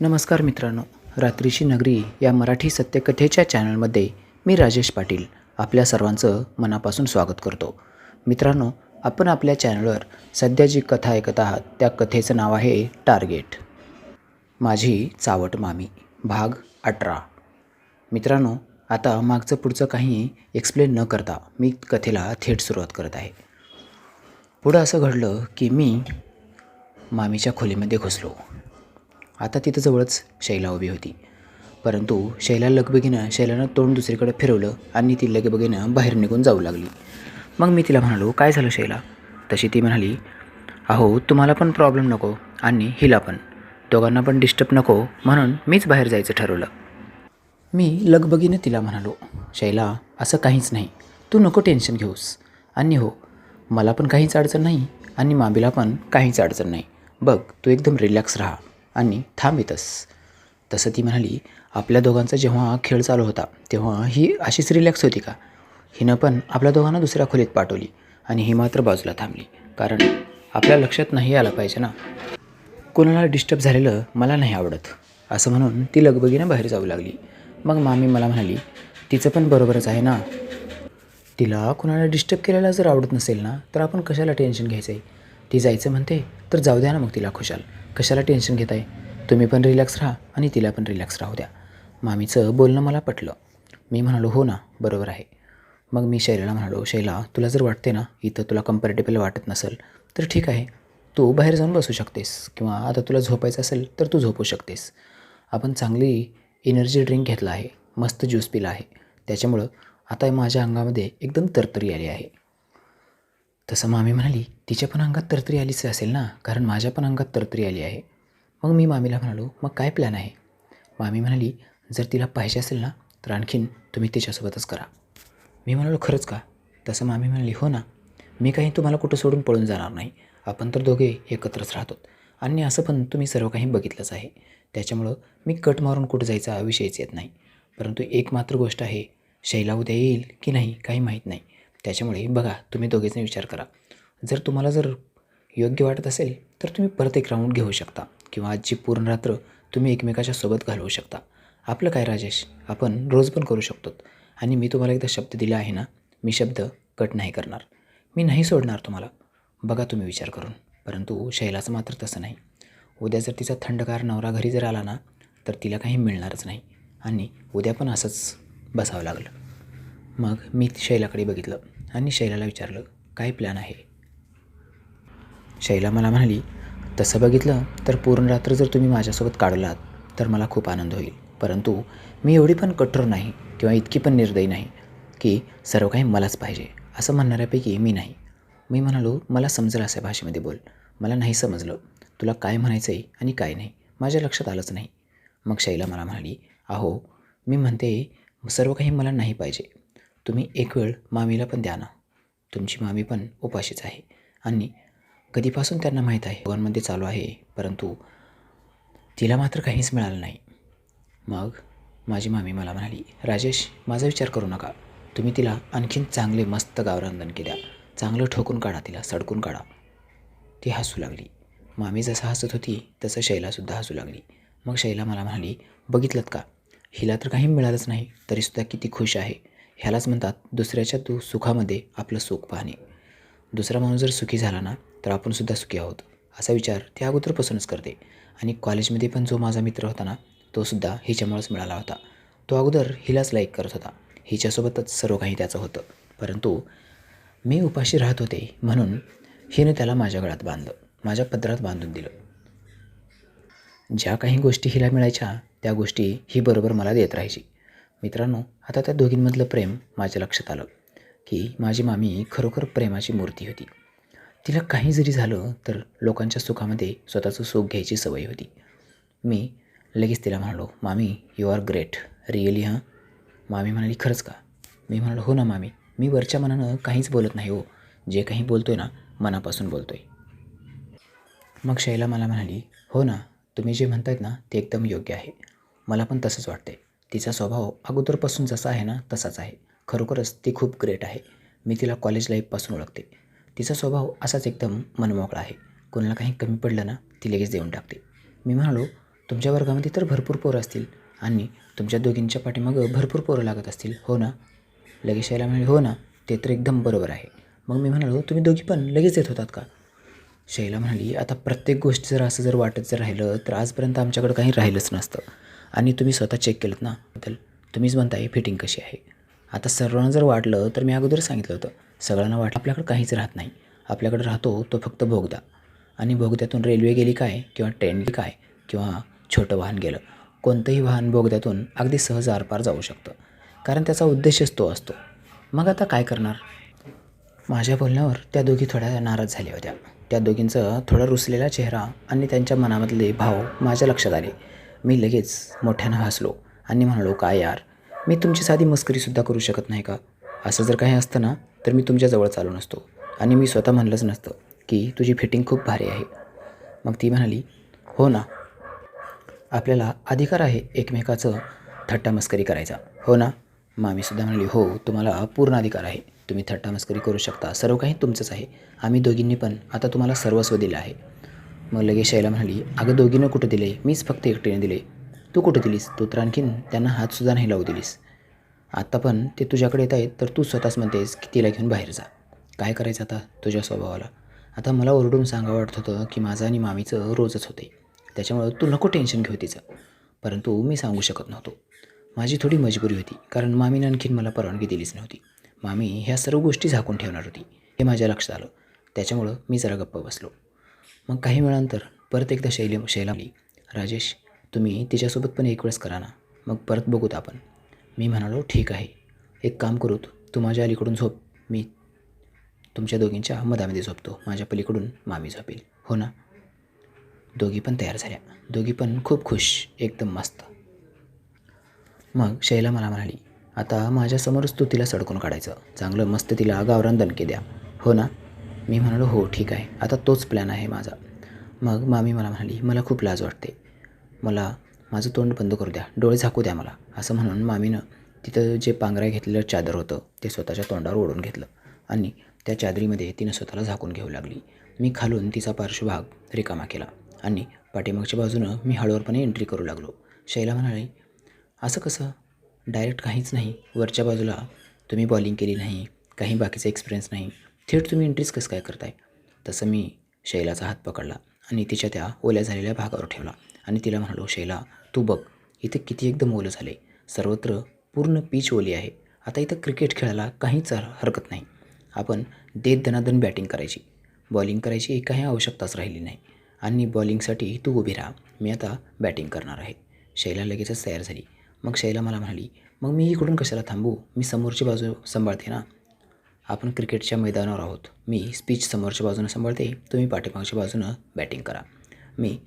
नमस्कार मित्रांनो रात्रीची नगरी या मराठी सत्यकथेच्या चॅनलमध्ये मी राजेश पाटील आपल्या सर्वांचं मनापासून स्वागत करतो. मित्रांनो आपण आपल्या चॅनलवर सध्या जी कथा ऐकत आहात त्या कथेचं नाव आहे टार्गेट. माझी चावट मामी भाग अठरा. मित्रांनो आता मागचं पुढचं काही एक्सप्लेन न करता मी कथेला थेट सुरुवात करत आहे. पुढं असं घडलं की मी मामीच्या खोलीमध्ये घुसलो. आता तिथं जवळच शैला उभी होती. परंतु शैला लगबगीनं शैलानं तोंड दुसरीकडे फिरवलं आणि ती लगबगीनं बाहेर निघून जाऊ लागली. मग मी तिला म्हणालो काय झालं शैला? तशी ती म्हणाली अहो तुम्हाला पण प्रॉब्लेम नको आणि हिला पण. दोघांना पण डिस्टर्ब नको म्हणून मीच बाहेर जायचं ठरवलं. मी लगबगीनं तिला म्हणालो शैला असं काहीच नाही. तू नको टेन्शन घेऊस. आणि हो मला पण काहीच अडचण नाही आणि मामीला पण काहीच अडचण नाही. बघ तू एकदम रिलॅक्स राहा. आणि थांब येतस तसं ती म्हणाली आपल्या दोघांचा जेव्हा खेळ चालू होता तेव्हा ही अशीच रिलॅक्स होती का? हिनं पण आपल्या दोघांना दुसऱ्या खोलीत पाठवली आणि ही मात्र बाजूला थांबली. कारण आपल्या लक्षात नाही आलं पाहिजे ना. कोणाला डिस्टर्ब झालेलं मला नाही आवडत असं म्हणून ती लगबगीनं बाहेर जाऊ लागली. मग मामी मला म्हणाली तिचं पण बरोबरच आहे ना. तिला कुणाला डिस्टर्ब केलेला जर आवडत नसेल ना तर आपण कशाला टेन्शन घ्यायचं आहे ती जायचं म्हणते तर जाऊ द्या ना मग तिला खुशाल. कशाला टेन्शन घेत आहे तुम्ही पण रिलॅक्स राहा आणि तिला पण रिलॅक्स राहू द्या. मामीचं बोलणं मला पटलं. मी म्हणालो हो ना बरोबर आहे. मग मी शैलाला म्हणालो शैला तुला जर वाटते ना इथं तुला कम्फर्टेबल वाटत नसेल तर ठीक आहे. तू बाहेर जाऊन बसू शकतेस किंवा आता तुला झोपायचं असेल तर तू झोपू शकतेस. आपण चांगली एनर्जी ड्रिंक घेतला आहे मस्त ज्यूस पिला आहे. त्याच्यामुळं आता माझ्या अंगामध्ये एकदम तरतरी आली आहे. तसं मामी म्हणाली तिच्या पण अंगात तरतरी आलीच असेल ना? कारण माझ्या पण अंगात तरतरी आली आहे. मग मी मामीला म्हणालो मग काय प्लॅन आहे? मामी म्हणाली जर तिला पाहिजे असेल ना तर आणखीन तुम्ही तिच्यासोबतच करा. मी म्हणालो खरंच का? तसं मामी म्हणाली हो ना. मी काही तुम्हाला कुठं सोडून पळून जाणार नाही. आपण तर दोघे एकत्रच राहतो आणि असं पण तुम्ही सर्व काही बघितलंच आहे. त्याच्यामुळं मी कट मारून कुठं जायचा विषयच येत नाही. परंतु एक मात्र गोष्ट आहे शैला उद्या येईल की नाही काही माहीत नाही. त्याच्यामुळे बघा तुम्ही दोघेजण विचार करा. जर तुम्हाला जर योग्य वाटत असेल तर तुम्ही परत एक राऊंड घेऊ शकता किंवा आजची पूर्ण रात्र तुम्ही एकमेकाच्या सोबत घालवू शकता. आपलं काय राजेश? आपण रोज पण करू शकतो. आणि मी तुम्हाला एकदा शब्द दिला आहे ना मी शब्द कट नाही करणार. मी नाही सोडणार तुम्हाला. बघा तुम्ही विचार करून. परंतु शैलाचं मात्र तसं नाही. उद्या जर तिचा थंडगार नवरा घरी जर आला ना तर तिला काही मिळणारच नाही. आणि उद्या पण असंच बसावं लागलं. मग मी शैलाकडे बघितलं. आणि शैलाला विचारलं काय प्लॅन आहे? शैला मला म्हणाली तसं बघितलं तर पूर्ण रात्र जर तुम्ही माझ्यासोबत काढलात तर मला खूप आनंद होईल. परंतु मी एवढी पण कठोर नाही किंवा इतकी पण निर्दयी नाही की सर्व काही मलाच पाहिजे असं म्हणणाऱ्यापैकी मी नाही. मी म्हणालो मला समजेल अशा भाषेमध्ये बोल. मला नाही समजलं. तुला काय म्हणायचं आहे आणि काय नाही माझ्या लक्षात आलंच नाही. मग शैला मला म्हणाली अहो मी म्हणते सर्व काही मला नाही पाहिजे. तुम्ही एक वेळ मामीला पण द्या ना. तुमची मामी पण उपाशीच आहे. आणि कधीपासून त्यांना माहीत आहे? भगवानमध्ये चालू आहे परंतु तिला मात्र काहीच मिळालं नाही. मग माझी मामी मला म्हणाली राजेश माझा विचार करू नका. तुम्ही तिला आणखीन चांगले मस्त गावरांधन द्या चांगलं ठोकून काढा तिला सडकून काढा. ती हसू लागली. मामी जसं हसत होती तसं शैलासुद्धा हसू लागली. मग शैला मला म्हणाली बघितलं का? हिला तर काही मिळालंच नाही तरीसुद्धा किती खुश आहे. ह्यालाच म्हणतात दुसऱ्याच्या तू सुखामध्ये आपलं सुख पाहणे. दुसरा माणूस जर सुखी झाला ना तर आपणसुद्धा सुखी आहोत असा विचार ती अगोदरपासूनच करते. आणि कॉलेजमध्ये पण जो माझा मित्र होता ना तोसुद्धा हिच्यामुळेच मिळाला होता. तो अगोदर हिलाच लाईक करत होता. हिच्यासोबतच सर्व काही त्याचं होतं. परंतु मी उपाशी राहत होते म्हणून हिने त्याला माझ्या गळ्यात बांधलं माझ्या पदरात बांधून दिलं. ज्या काही गोष्टी हिला मिळायच्या त्या गोष्टी ही बरोबर मला देत राहायची. मित्रांनो आता त्या दोघींमधलं प्रेम माझ्या लक्षात आलं की माझी मामी खरोखर प्रेमाची मूर्ती होती. तिला काही जरी झालं तर लोकांच्या सुखामध्ये स्वतःचं सुख घ्यायची सवय होती. मी लगेच तिला म्हणालो मामी यू आर ग्रेट रिअली हां मामी म्हणाली खरंच का? मी म्हणालो हो ना मामी. मी वरच्या मनानं काहीच बोलत नाही हो. जे काही बोलतो आहे ना मनापासून बोलतो आहे मग शैला मला म्हणाली हो ना तुम्ही जे म्हणतायत ना ते एकदम योग्य आहे. मला पण तसंच वाटते तिचा स्वभाव अगोदरपासून जसा आहे ना तसाच आहे. खरोखरच ती खूप ग्रेट आहे. मी तिला कॉलेज लाईफपासून ओळखते. तिचा स्वभाव असाच एकदम मनमोकळा आहे. कोणाला काही कमी पडलं ना ती लगेच देऊन टाकते. मी म्हणालो तुमच्या वर्गामध्ये तर भरपूर पोरं असतील आणि तुमच्या दोघींच्या पाठीमागं भरपूर पोरं लागत असतील हो ना? लगेच शैला म्हणाली हो ना ते तर एकदम बरोबर आहे. मग मी म्हणालो तुम्ही दोघी पण लगेच येत होतात का? शैला म्हणाली आता प्रत्येक गोष्ट जर असं जर वाटत जर राहिलं तर आजपर्यंत आमच्याकडं काही राहिलंच नसतं. आणि तुम्ही स्वतः चेक केलं ना? तर तुम्हीच म्हणताय फिटिंग कशी आहे? आता सर्वांना जर वाटलं तर मी अगोदर सांगितलं होतं. सगळ्यांना वाटलं आपल्याकडं काहीच राहत नाही. आपल्याकडे राहतो तो फक्त भोगदा. आणि भोगद्यातून रेल्वे गेली काय? किंवा ट्रेन काय? किंवा छोटं वाहन गेलं? कोणतंही वाहन बोगद्यातून अगदी सहज आरपार जाऊ शकतं. कारण त्याचा उद्देशच तो असतो. मग आता काय करणार? माझ्या बोलण्यावर त्या दोघी थोड्या नाराज झाल्या होत्या. त्या दोघींचा थोडा रुसलेला चेहरा आणि त्यांच्या मनामधले भाव माझ्या लक्षात आले. मी लगेच मोठ्यानं हसलो आणि म्हणालो काय यार मी तुमची साधी मस्करीसुद्धा करू शकत नाही का? असं जर काही असतं ना तर मी तुमच्याजवळ चालू नसतो आणि मी स्वतः म्हणलंच नसतं की तुझी फिटिंग खूप भारी आहे. मग ती म्हणाली हो ना आपल्याला अधिकार आहे एकमेकाचं थट्टा मस्करी करायचा. हो ना. मामीसुद्धा म्हणाली हो तुम्हाला पूर्ण अधिकार आहे. तुम्ही थट्टा मस्करी करू शकता. सर्व काही तुमचंच आहे. आम्ही दोघींनी पण आता तुम्हाला सर्वस्व दिलं आहे. मग लगेच शैला म्हणाली अगं दोघीनं कुठं दिले मीच फक्त एकटीने दिले तू कुठं दिलीस? तू तर आणखीन त्यांना हातसुद्धा नाही लावू दिलीस. आत्ता पण ते तुझ्याकडे येत आहेत तर तू स्वतःच म्हणतेस की तिला घेऊन बाहेर जा. काय करायचं आता तुझ्या स्वभावाला? आता मला ओरडून सांगावं वाटत होतं की माझं आणि मामीचं रोजच होते. त्याच्यामुळं तू नको टेन्शन घेऊ तिचं. परंतु मी सांगू शकत नव्हतो. माझी थोडी मजबुरी होती कारण मामीनं आणखीन मला परवानगी दिलीच नव्हती. मामी ह्या सर्व गोष्टी झाकून ठेवणार होती. हे माझ्या लक्षात आलं. त्याच्यामुळं मी जरा गप्प बसलो. मग काही वेळानंतर परत एकदा शैली शैला राजेश तुम्ही तिच्यासोबत पण एक वेळेस करा ना. मग परत बघूत आपण. मी म्हणालो ठीक आहे. एक काम करूत तू माझ्या अलीकडून झोप. मी तुमच्या दोघींच्या मधामध्ये झोपतो. माझ्या पलीकडून मामी झोपेल. हो ना? दोघी पण तयार झाल्या. दोघी पण खूप खुश एकदम मस्त. मग शैला मला म्हणाली आता माझ्यासमोरच तू तिला सडकून काढायचं. चांगलं मस्त तिला गावरान दणके द्या. हो ना? मी म्हणालो हो ठीक आहे. आता तोच प्लॅन आहे माझा. मग मामी मला म्हणाली मला खूप लाज वाटते. मला माझं तोंड बंद करू द्या. डोळे झाकू द्या मला. असं म्हणून मामीनं तिथं जे पांघराय घेतलेलं चादर होतं ते स्वतःच्या तोंडावर ओढून घेतलं आणि त्या चादरीमध्ये तिनं स्वतःला झाकून घेऊ लागली. मी खालून तिचा पार्श्वभाग रिकामा केला आणि पाठीमागच्या बाजूनं मी हळूवारपणे एंट्री करू लागलो. शैला म्हणाली असं कसं? डायरेक्ट काहीच नाही. वरच्या बाजूला तुम्ही बॉलिंग केली नाही. काही बाकीचा एक्सपिरियन्स नाही. थेट तुम्ही एंट्रीज कसं काय करताय? तसं मी शैलाचा हात पकडला आणि तिच्या त्या ओल्या झालेल्या भागावर ठेवला आणि तिला म्हणालो शैला तू बघ इथं किती एकदम ओलं झाले सर्वत्र पूर्ण पीच ओली आहे. आता इथं क्रिकेट खेळायला काहीच हरकत नाही. आपण देत दनादन बॅटिंग करायची. बॉलिंग करायची काही आवश्यकताच राहिली नाही. आणि बॉलिंगसाठी तू उभी राहा. मी आता बॅटिंग करणार आहे. शैला लगेचच तयार झाली. मग शैला मला म्हणाली मग मी इकडून कशाला थांबू? मी समोरची बाजू सांभाळते ना. आपण क्रिकेटच्या मैदानावर आहोत. मी स्पीच समोरच्या बाजूनं सांभाळते. तुम्ही पाठीमागच्या बाजूनं बॅटिंग करा. मी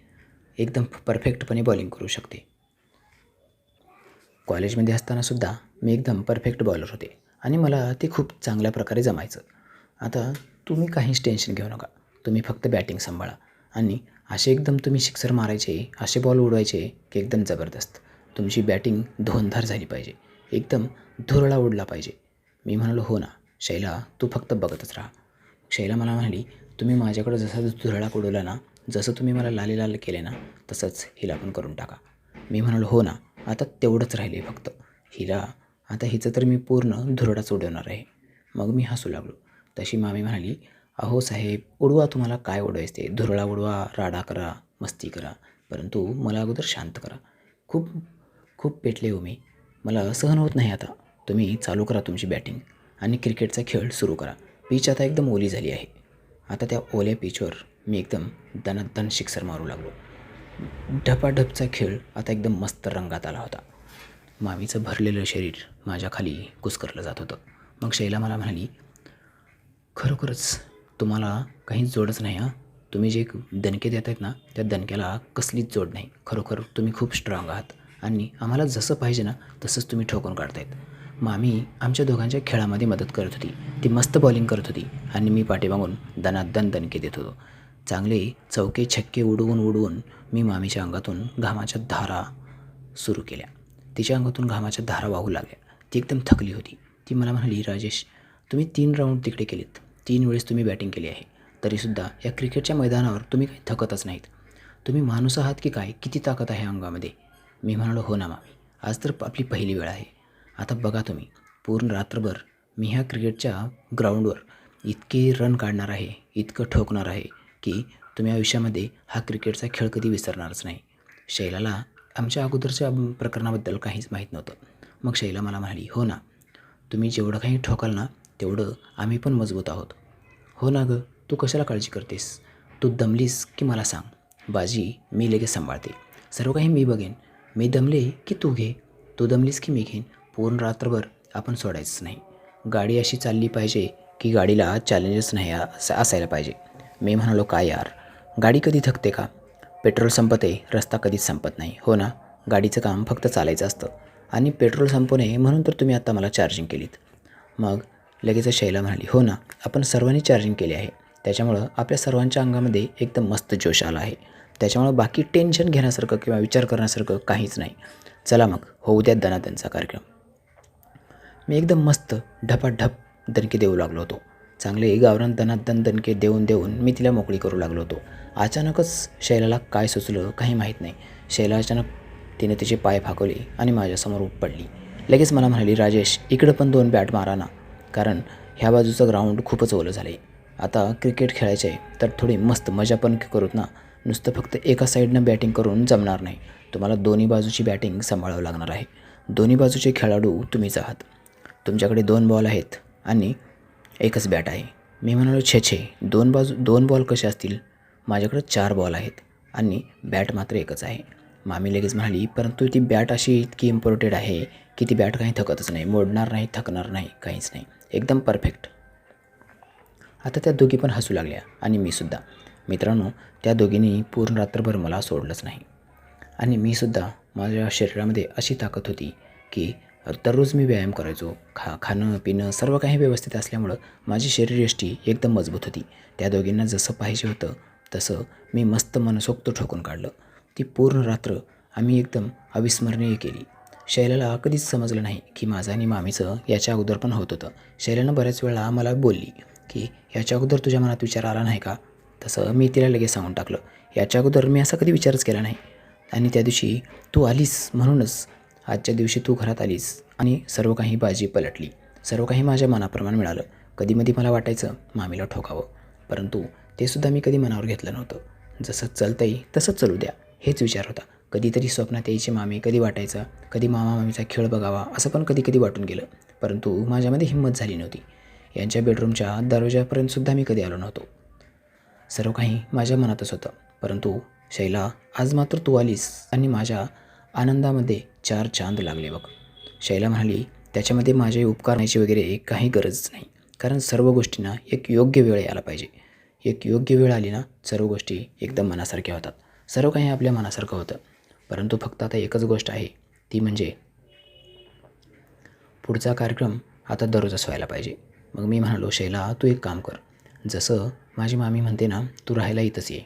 एकदम परफेक्टपणे बॉलिंग करू शकते. कॉलेजमध्ये असतानासुद्धा मी एकदम परफेक्ट बॉलर होते आणि मला ते खूप चांगल्या प्रकारे जमायचं. आता तुम्ही काहीच टेन्शन घेऊ नका. तुम्ही फक्त बॅटिंग सांभाळा आणि असे एकदम तुम्ही सिक्सर मारायचे असे बॉल उडवायचे की एकदम जबरदस्त. तुमची बॅटिंग धोनधार झाली पाहिजे. एकदम धुरळा उडला पाहिजे. मी म्हणालो हो ना. शैला तू फक्त बघतच राहा. शैला मला म्हणाली तुम्ही माझ्याकडं जसा धुरळा उडवला ना जसं तुम्ही मला लाले लाल केले ना तसंच हिला पण करून टाका. मी म्हणालो हो ना आता तेवढंच राहिले फक्त. हिला आता हिचं तर मी पूर्ण धुरडाच उडवणार आहे. मग मी हसू लागलो. तशी मामी म्हणाली अहो साहेब उडवा तुम्हाला काय उडवायचं ते? धुरळा उडवा राडा करा मस्ती करा परंतु मला अगोदर शांत करा. खूप खूप पेटले हो मी. मला सहन होत नाही आता. तुम्ही चालू करा तुमची बॅटिंग. आणि क्रिकेटचा खेळ सुरू करा. पीच आता एकदम ओली झाली आहे. आता त्या ओल्या पीचवर मी एकदम दनादन शिक्सर मारू लागलो. ढपाढपचा खेळ आता एकदम मस्त रंगात आला होता. मामीचं भरलेलं शरीर माझ्या खाली कुस्करलं जात होतं. मग शैला मला म्हणाली खरोखरच तुम्हाला काहीच जोडच नाही हां? तुम्ही जे दणके देत आहेत ना त्या दणक्याला कसलीच जोड नाही. खरोखर तुम्ही खूप स्ट्रॉंग आहात आणि आम्हाला जसं पाहिजे ना तसंच तुम्ही ठोकून काढतायत. मामी आमच्या दोघांच्या खेळामध्ये मदत करत होती. ती मस्त बॉलिंग करत होती आणि मी पाठीमागून दनादन दणके देत होतो. चांगले चौके छक्के उडवून उडवून मी मामीच्या अंगातून घामाच्या धारा सुरू केल्या. तिच्या अंगातून घामाच्या धारा वाहू लागल्या. ती एकदम थकली होती. ती मला म्हणाली राजेश तुम्ही तीन राऊंड तिकडे केलेत. तीन वेळेस तुम्ही बॅटिंग केली आहे. तरीसुद्धा या क्रिकेटच्या मैदानावर तुम्ही काही थकतच नाहीत. तुम्ही माणूस आहात की काय? किती ताकद आहे अंगामध्ये? मी म्हणालो हो ना मामी. आज तर आपली पहिली वेळ आहे. आता बघा तुम्ही पूर्ण रात्रभर मी ह्या क्रिकेटच्या ग्राउंडवर इतके रन काढणार आहे इतकं ठोकणार आहे की तुम्ही आयुष्यामध्ये हा क्रिकेटचा खेळ कधी विसरणारच नाही. शैलाला आमच्या अगोदरच्या प्रकरणाबद्दल काहीच माहीत नव्हतं. मग शैला मला म्हणाली हो ना तुम्ही जेवढं काही ठोकाल ना तेवढं आम्ही पण मजबूत आहोत. हो ना गं तू कशाला काळजी करतेस? तू दमलीस की मला सांग? बाजी मी लगेच सांभाळते. सर्व काही मी बघेन. मी दमले की तू घे. तू दमलीस की मी घेईन. पूर्ण रात्रभर आपण सोडायचंच नाही. गाडी अशी चालली पाहिजे की गाडीला चॅलेंजेस नाही असं असायला पाहिजे. मी म्हणालो काय यार? गाडी कधी थकते का? पेट्रोल संपते रस्ता कधीच संपत नाही. हो ना? गाडीचं काम फक्त चालायचं असतं. आणि पेट्रोल संपू नये म्हणून तर तुम्ही आत्ता मला चार्जिंग केलीत. मग लगेच शैला म्हणाली हो ना आपण सर्वांनी चार्जिंग केली आहे. त्याच्यामुळं आपल्या सर्वांच्या अंगामध्ये एकदम मस्त जोश आला आहे. त्याच्यामुळं बाकी टेन्शन घेण्यासारखं किंवा विचार करण्यासारखं काहीच नाही. चला मग होऊ द्या दना त्यांचा कार्यक्रम. मी एकदम मस्त ढपाढप दणके देऊ लागलो होतो. चांगले गावरान दनादन दणके देऊन देऊन मी तिला मोकळी करू लागलो होतो. अचानकच शैलाला काय सुचलं काही माहीत नाही. शैला अचानक तिने तिचे पाय फाकवले आणि माझ्यासमोर पडली. लगेच मला म्हणाली राजेश इकडं पण दोन बॅट मारा ना. कारण ह्या बाजूचं ग्राउंड खूपच ओलं झालं आहे आता क्रिकेट खेळायचं आहे तर थोडी मस्त मजा पण करूत ना. नुसतं फक्त एका साईडनं बॅटिंग करून जमणार नाही. तुम्हाला दोन्ही बाजूची बॅटिंग सांभाळावं लागणार आहे. दोन्ही बाजूचे खेळाडू तुम्हीच आहात. तुमच्याकडे दोन बॉल आहेत आणि एकच बॅट आहे. मी म्हणालो छे छे दोन बाजू दोन बॉल कसे असतील? माझ्याकडे चार बॉल आहेत आणि बॅट मात्र एकच आहे. मामी लगेच म्हणाली परंतु ती बॅट अशी इतकी इम्पॉर्टेड आहे की ती बॅट काही थकतच नाही. मोडणार नाही थकणार नाही काहीच नाही. एकदम परफेक्ट आता त्या दोघी पण हसू लागल्या आणि मीसुद्धा मित्रांनो त्या दोघींनी पूर्ण रात्रभर मला सोडलंच नाही. आणि मी सुद्धा माझ्या शरीरामध्ये अशी ताकद होती की दररोज मी व्यायाम करायचो. खा खाणं पिणं सर्व काही व्यवस्थित असल्यामुळं माझी शरीरयष्टी एकदम मजबूत होती. त्या दोघींना जसं पाहिजे होतं तसं मी मस्त मनसोक्त ठोकून काढलं. ती पूर्ण रात्र आम्ही एकदम अविस्मरणीय केली. शैलाला कधीच समजलं नाही की माझं आणि मामीचं याच्या अगोदर पण होत होतं. शैलानं बऱ्याच वेळा मला बोलली की याच्या अगोदर तुझ्या मनात विचार आला नाही का? तसं मी तिला लगेच सांगून टाकलं. याच्या अगोदर मी असा कधी विचारच केला नाही. आणि त्या दिवशी तू आलीस म्हणूनच आजच्या दिवशी तू घरात आलीस आणि सर्व काही बाजी पलटली. सर्व काही माझ्या मनाप्रमाणे मिळालं. कधीमधी मला वाटायचं मामीला ठोकावं. परंतु ते सुद्धा मी कधी मनावर घेतलं नव्हतं. जसं चलतं येईल तसंच चलू द्या हेच विचार होता. कधीतरी स्वप्नात यायची मामी कधी वाटायचं कधी मामा मामीचा खेळ बघावा असं पण कधी कधी वाटून गेलं. परंतु माझ्यामध्ये हिंमत झाली नव्हती. यांच्या बेडरूमच्या दरवाजापर्यंतसुद्धा मी कधी आलो नव्हतो. सर्व काही माझ्या मनातच होतं. परंतु शैला आज मात्र तू आलीस आणि माझ्या आनंदामध्ये चार चांद लागले बघ. शैला म्हणाली त्याच्यामध्ये माझे उपकार वगैरे वगैरे काही गरजच नाही. कारण सर्व गोष्टींना एक योग्य वेळ यायला पाहिजे. एक योग्य वेळ आली ना सर्व गोष्टी एकदम मनासारख्या होतात. सर्व काही आपल्या मनासारखं होतं. परंतु फक्त आता एकच गोष्ट आहे. ती म्हणजे पुढचा कार्यक्रम आता दररोजच व्हायला पाहिजे. मग मी म्हणालो शैला तू एक काम कर. जसं माझी मामी म्हणते ना तू राहायला इथंच ये.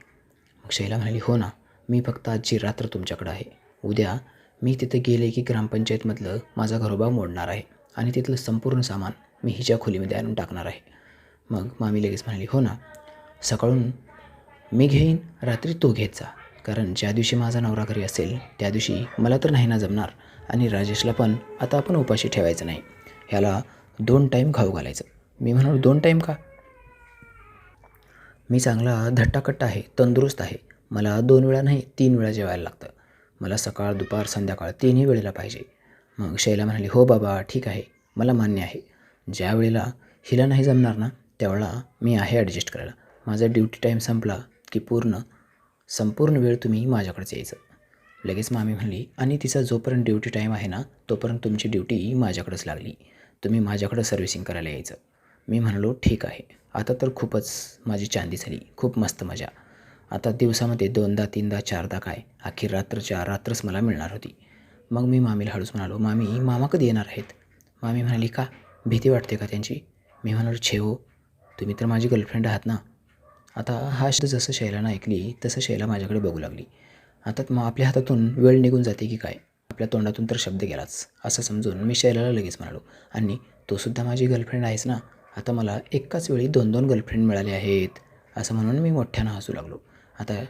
मग शैला म्हणाली हो ना मी फक्त आजची रात्र तुमच्याकडं आहे. उद्या मी तिथं गेले की ग्रामपंचायतमधलं माझा घरोबा मोडणार आहे आणि तिथलं संपूर्ण सामान मी हिच्या खोलीमध्ये आणून टाकणार आहे. मग मामी लगेच म्हणाली हो ना सकाळून मी घेईन रात्री तो घेत जा कारण ज्या दिवशी माझा नवरा घरी असेल त्या दिवशी मला तर नाही ना जमणार आणि राजेशला पण आता आपण उपाशी ठेवायचं नाही. ह्याला दोन टाईम खाऊ घालायचं. मी म्हणालो दोन टाईम का? मी चांगला धट्टाकट्टा आहे तंदुरुस्त आहे. मला दोन वेळा नाही तीन वेळा जेवायला लागतं. मला सकाळ दुपार संध्याकाळ तिन्ही वेळेला पाहिजे. मग शैला म्हणाली हो बाबा ठीक आहे. मला मान्य आहे. ज्या वेळेला हिला नाही जमणार ना त्यावेळेला मी आहे ॲडजस्ट करायला. माझा ड्युटी टाईम संपला की पूर्ण संपूर्ण वेळ तुम्ही माझ्याकडेच यायचं. लगेच मामी म्हणली आणि तिचा जोपर्यंत ड्युटी टाईम आहे ना तोपर्यंत तुमची ड्युटी माझ्याकडेच लागली. तुम्ही माझ्याकडं सर्व्हिसिंग करायला यायचं. मी म्हणालो ठीक आहे. आता तर खूपच माझी चांदी झाली. खूप मस्त मजा. आता दिवसामध्ये दोनदा तीनदा चारदा काय? अखेर रात्रच्या रात्रच मला मिळणार होती. मग मी मामीला हळूच म्हणालो मामी मामा कधी येणार आहेत? मामी म्हणाली का? भीती वाटते का त्यांची? मी म्हणालो छे हो तुम्ही तर माझी गर्लफ्रेंड आहात ना? आता हा शब्द जसं शैलानं ऐकली तसं शैला माझ्याकडे बघू लागली. आता मग आपल्या हातातून वेळ निघून जाते की काय? आपल्या तोंडातून तर शब्द गेलाच. असं समजून मी शैलाला लगेच म्हणालो आणि तोसुद्धा माझी गर्लफ्रेंड आहेस ना? आता मला एकाच वेळी दोन दोन गर्लफ्रेंड मिळाले आहेत. असं म्हणून मी मोठ्यानं हसू लागलो. आता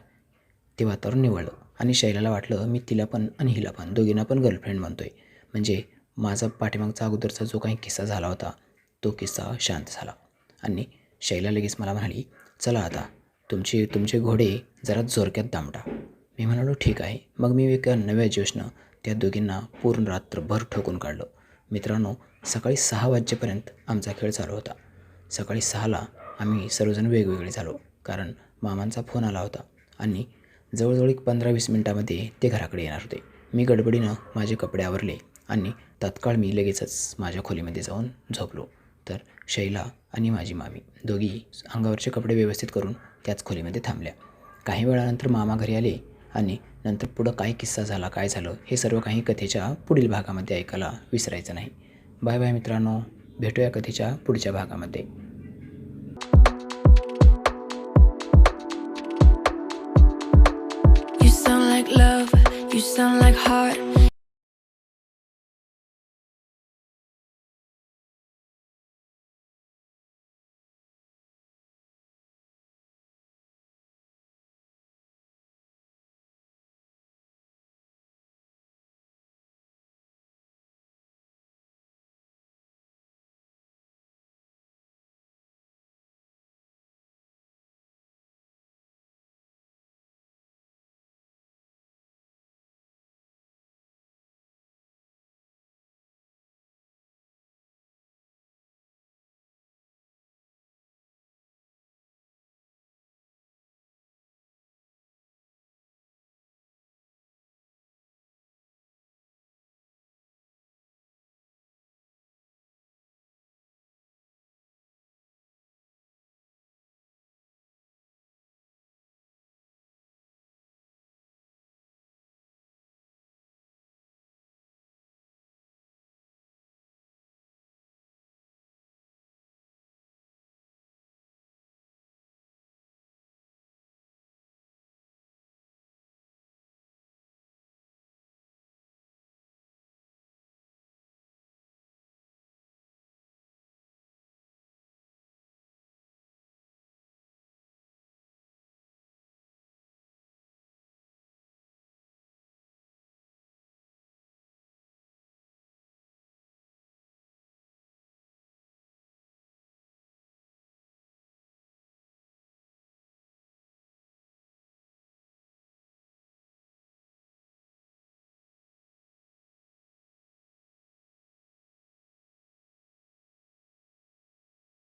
ते वातावरण निवळलं आणि शैलाला वाटलं मी तिला पण आणि हिला पण दोघींना पण गर्लफ्रेंड म्हणतो आहे म्हणजे माझा पाठीमागचा अगोदरचा जो काही किस्सा झाला होता तो किस्सा शांत झाला. आणि शैला लगेच मला म्हणाली चला आता तुमचे तुमचे घोडे जरा जोरक्यात दामटा. मी म्हणालो ठीक आहे. मग मी एका नव्या जोशनं त्या दोघींना पूर्ण रात्रभर ठोकून काढलं. मित्रांनो सकाळी सहा वाजेपर्यंत आमचा खेळ चालू होता. सकाळी सहाला आम्ही सर्वजण वेगवेगळे झालो कारण मामांचा फोन आला होता आणि जवळजवळ एक पंधरा वीस मिनटामध्ये ते घराकडे येणार होते. मी गडबडीनं माझे कपडे आवरले आणि तात्काळ मी लगेचच माझ्या खोलीमध्ये जाऊन झोपलो. तर शैला आणि माझी मामी दोघी अंगावरचे कपडे व्यवस्थित करून त्याच खोलीमध्ये थांबल्या. काही वेळानंतर मामा घरी आले आणि नंतर पुढं काय किस्सा झाला काय झालं हे सर्व काही कथेच्या पुढील भागामध्ये ऐकायला विसरायचं नाही. बाय बाय मित्रांनो भेटूया कथेच्या पुढच्या भागामध्ये. You sound like heart.